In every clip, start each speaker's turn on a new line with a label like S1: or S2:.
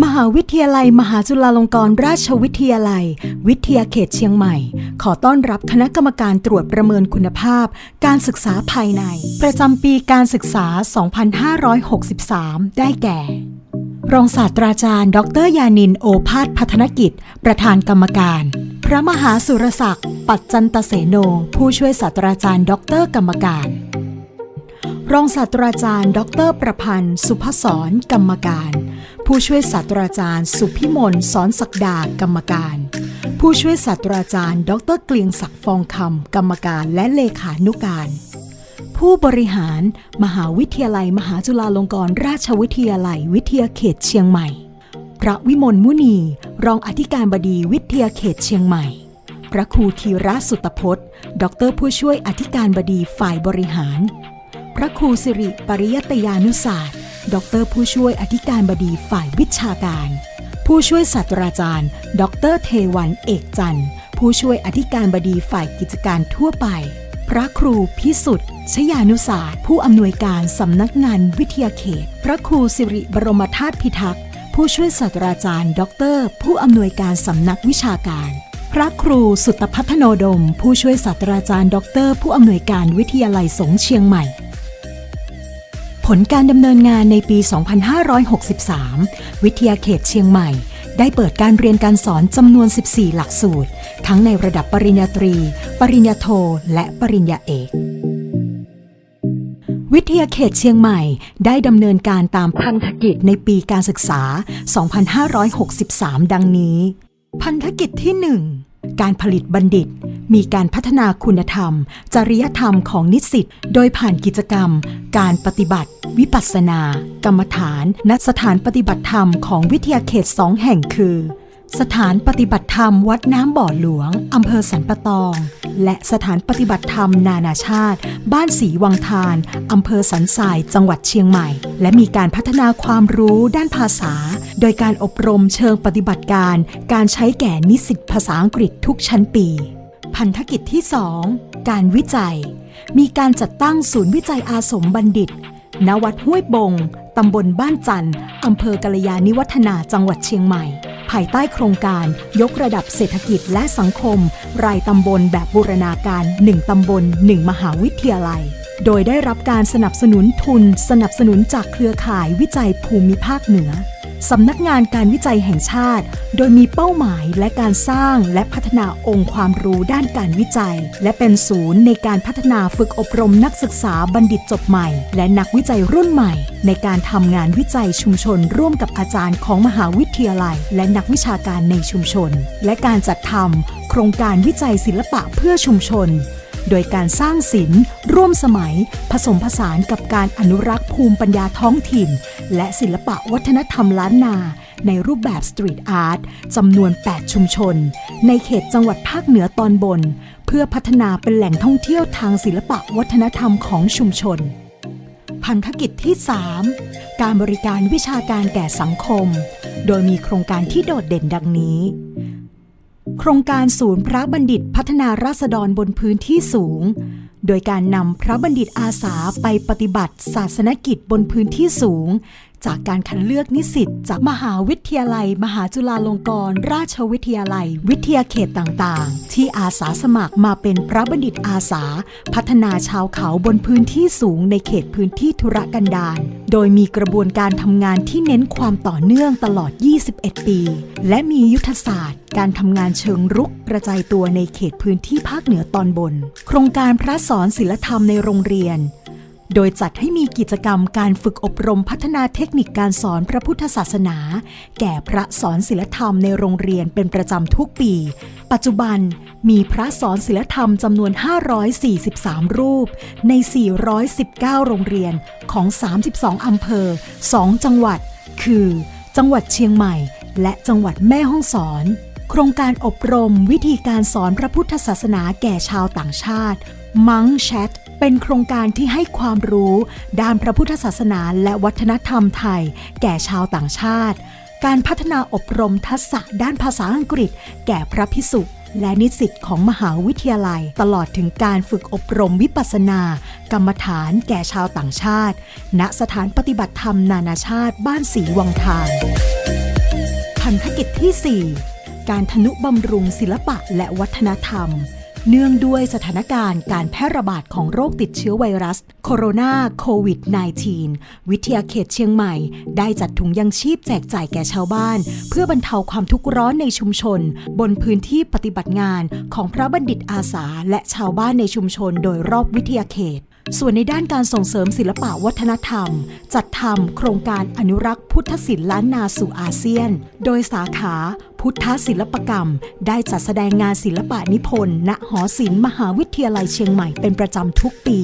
S1: มหาวิทยาลัย มหาจุฬาลงกรณราชวิทยาลัย วิทยาเขตเชียงใหม่ ขอต้อนรับคณะกรรมการตรวจประเมินคุณภาพ การศึกษาภายใน ประจำปีการศึกษา 2563 ได้แก่ รองศาสตราจารย์ ดรยานินโอภาสพัฒนกิจ ประธานกรรมการ พระมหาสุรศักดิ์ปัจจันตเสโน ผู้ช่วยศาสตราจารย์ ดร กรรมการ รองศาสตราจารย์ ดร ประพันธ์ สุภศรกรรมการ ผู้ช่วยศาสตราจารย์ สุพิมลสอนศักดากรรมการ ผู้ช่วยศาสตราจารย์ ดรเกลียงศักดิ์ฟองคำกรรมการและเลขานุการ ผู้บริหาร มหาวิทยาลัย มหาจุฬาลงกรณราชวิทยาลัย วิทยาเขตเชียงใหม่ พระวิมลมุนี รองอธิการบดีวิทยาเขตเชียงใหม่ พระครูธีระสุตพจน์ ดรผู้ช่วยอธิการบดีฝ่ายบริหาร พระครูสิริปริยตยานุศาสตร์ ดรผู้ช่วยอธิการบดีฝ่ายวิชาการ ผู้ช่วยศาสตราจารย์ ดรเทวันเอกจันทร์ ผู้ช่วยอธิการบดีฝ่ายกิจการทั่วไป พระครูพิสุทธิ์ชยานุศาสตร์ ผู้อำนวยการสำนักงานวิทยาเขต พระครูสิริบรมธาตุพิทักษ์ผู้ช่วยศาสตราจารย์ ดร ผู้อำนวยการสำนักวิชาการ พระครูสุตพัฒโนดม ผู้ช่วยศาสตราจารย์ ดร ผู้อำนวยการวิทยาลัยสงเชียงใหม่ ผลการดำเนินงานในปี 2563 วิทยาเขตเชียงใหม่ ได้เปิดการเรียนการสอนจำนวน 14 หลักสูตร ทั้งในระดับปริญญาตรี ปริญญาโท และปริญญาเอก วิทยาเขตเชียงใหม่ ได้ดำเนินการตามพันธกิจในปีการศึกษา 2563 ดังนี้ พันธกิจที่ 1 การผลิตบัณฑิต มีการพัฒนาคุณธรรม จริยธรรมของนิสิตโดยผ่านกิจกรรม การปฏิบัติ วิปัสสนา กรรมฐาน ณสถานปฏิบัติธรรมของวิทยาเขตสองแห่งคือ สถานปฏิบัติธรรมวัดน้ำบ่อหลวงอำเภอสันปะตอง และสถานปฏิบัติธรรมนานาชาติ บ้านศรีวังทานอำเภอสันทรายจังหวัดเชียงใหม่ และมีการพัฒนาความรู้ด้านภาษา โดยการอบรมเชิงปฏิบัติการ การใช้แก่นิสิตภาษาอังกฤษทุกชั้นปี พันธกิจที่ 2 การวิจัย มีการจัดตั้งศูนย์วิจัยอาสมบัณฑิต ณ วัดห้วยบง ตำบลบ้านจันทร์อำเภอกัลยาณิวัฒนาจังหวัดเชียงใหม่ ภายใต้โครงการยกระดับเศรษฐกิจและสังคม รายตำบลแบบบูรณาการ 1 ตำบล 1 มหาวิทยาลัย โดยได้รับการสนับสนุนทุน สนับสนุนจากเครือข่ายวิจัยภูมิภาคเหนือ สำนักงานการวิจัยแห่งชาติ โดยมีเป้าหมายและการสร้างและพัฒนาองค์ความรู้ด้านการวิจัย และเป็นศูนย์ในการพัฒนาฝึกอบรมนักศึกษาบัณฑิตจบใหม่ และนักวิจัยรุ่นใหม่ ในการทำงานวิจัยชุมชน ร่วมกับอาจารย์ของมหาวิทยาลัย และนักวิชาการในชุมชน และการจัดทำโครงการวิจัยศิลปะเพื่อชุมชน โดยการสร้างศิลป์ร่วมสมัย ผสมผสานกับการอนุรักษ์ภูมิปัญญาท้องถิ่น และศิลปะวัฒนธรรมล้านนา ในรูปแบบสตรีทอาร์ตจำนวน 8 ชุมชน ในเขตจังหวัดภาคเหนือตอนบน เพื่อพัฒนาเป็นแหล่งท่องเที่ยวทางศิลปะวัฒนธรรมของชุมชน พันธกิจที่ 3 การบริการวิชาการแก่สังคม โดยมีโครงการที่โดดเด่นดังนี้ โครงการศูนย์พระบัณฑิตพัฒนาราษฎรบนพื้นที่สูง โดยการนำพระบัณฑิตอาสาไปปฏิบัติศาสนกิจบนพื้นที่สูง จากการคัดเลือกนิสิตจากมหาวิทยาลัย มหาจุฬาลงกรณราชวิทยาลัย วิทยาเขตต่างๆ ที่อาสาสมัครมาเป็นพระบัณฑิตอาสา พัฒนาชาวเขาบนพื้นที่สูงในเขตพื้นที่ธุรกันดารโดยมีกระบวนการทำงานที่เน้นความต่อเนื่องตลอด 21 ปี และมียุทธศาสตร์ การทำงานเชิงรุกกระจายตัวในเขตพื้นที่ภาคเหนือตอนบน โครงการพระสอนศิลธรรมในโรงเรียน โดยจัดให้มีกิจกรรมการฝึกอบรมพัฒนาเทคนิคการสอนพระพุทธศาสนา แก่พระสอนศิลธรรมในโรงเรียนเป็นประจำทุกปี ปัจจุบันมีพระสอนศิลธรรมจำนวน 543 รูป ใน 419 โรงเรียนของ 32 อำเภอ 2 จังหวัด คือ จังหวัดเชียงใหม่ และจังหวัดแม่ฮ่องสอนโครงการอบรมวิธีการสอนพระพุทธศาสนาแก่ชาวต่างชาติมังแชท เป็นโครงการที่ให้ความรู้ด้านพระพุทธศาสนาและวัฒนธรรมไทย แก่ชาวต่างชาติ การพัฒนาอบรมทักษะด้านภาษาอังกฤษ แก่พระพิสุและนิสิตของมหาวิทยาลัย ตลอดถึงการฝึกอบรมวิปัสสนา กรรมฐานแก่ชาวต่างชาติ ณสถานปฏิบัติธรรมนานาชาติบ้านศรีวังทานกิจที่ 4 การทนุบำรุงศิลปะและวัฒนธรรม เนื่องด้วยสถานการณ์การแพร่ระบาดของโรคติดเชื้อไวรัส โคโรนาโควิด -19 วิทยาเขตเชียงใหม่ ได้จัดถุงยังชีพแจกจ่ายแก่ชาวบ้าน เพื่อบรรเทาความทุกข์ร้อนในชุมชน บนพื้นที่ปฏิบัติงานของพระบัณฑิตอาสา และชาวบ้านในชุมชนโดยรอบวิทยาเขตส่วนในด้านการส่งเสริมศิลปะวัฒนธรรม จัดทำโครงการอนุรักษ์พุทธศิลป์ล้านนาสู่อาเซียน โดยสาขา พุทธศิลปกรรม ได้จัดแสดงงานศิลปะนิพนธ์ณหอศิลป์มหาวิทยาลัยเชียงใหม่เป็นประจำทุกปี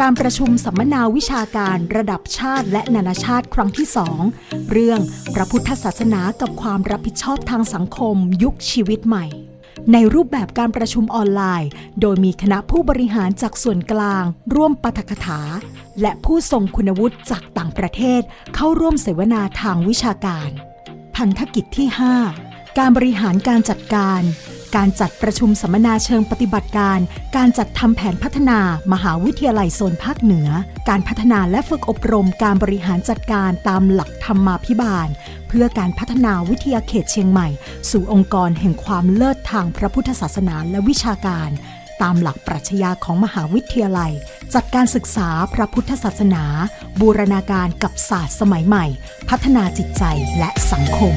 S1: การประชุมสัมมนาวิชาการระดับชาติและนานาชาติครั้งที่2เรื่องพระพุทธศาสนากับความรับผิดชอบทางสังคมยุคชีวิตใหม่ในรูปแบบการประชุมออนไลน์ โดยมีคณะผู้บริหารจากส่วนกลาง ร่วมปาฐกถา และผู้ทรงคุณวุฒิจากต่างประเทศ เข้าร่วมเสวนาทางวิชาการ พันธกิจที่ 5 การบริหารการจัดการ การจัดประชุมสัมมนาเชิงปฏิบัติการ การจัดทำแผนพัฒนามหาวิทยาลัยโซนภาคเหนือ การพัฒนาและฝึกอบรมการบริหารจัดการตามหลักธรรมาภิบาล เพื่อการพัฒนาวิทยาเขตเชียงใหม่ สู่องค์กรแห่งความเลิศทางพระพุทธศาสนาและวิชาการ ตามหลักปรัชญาของมหาวิทยาลัย จัดการศึกษาพระพุทธศาสนา บูรณาการกับศาสตร์สมัยใหม่ พัฒนาจิตใจและสังคม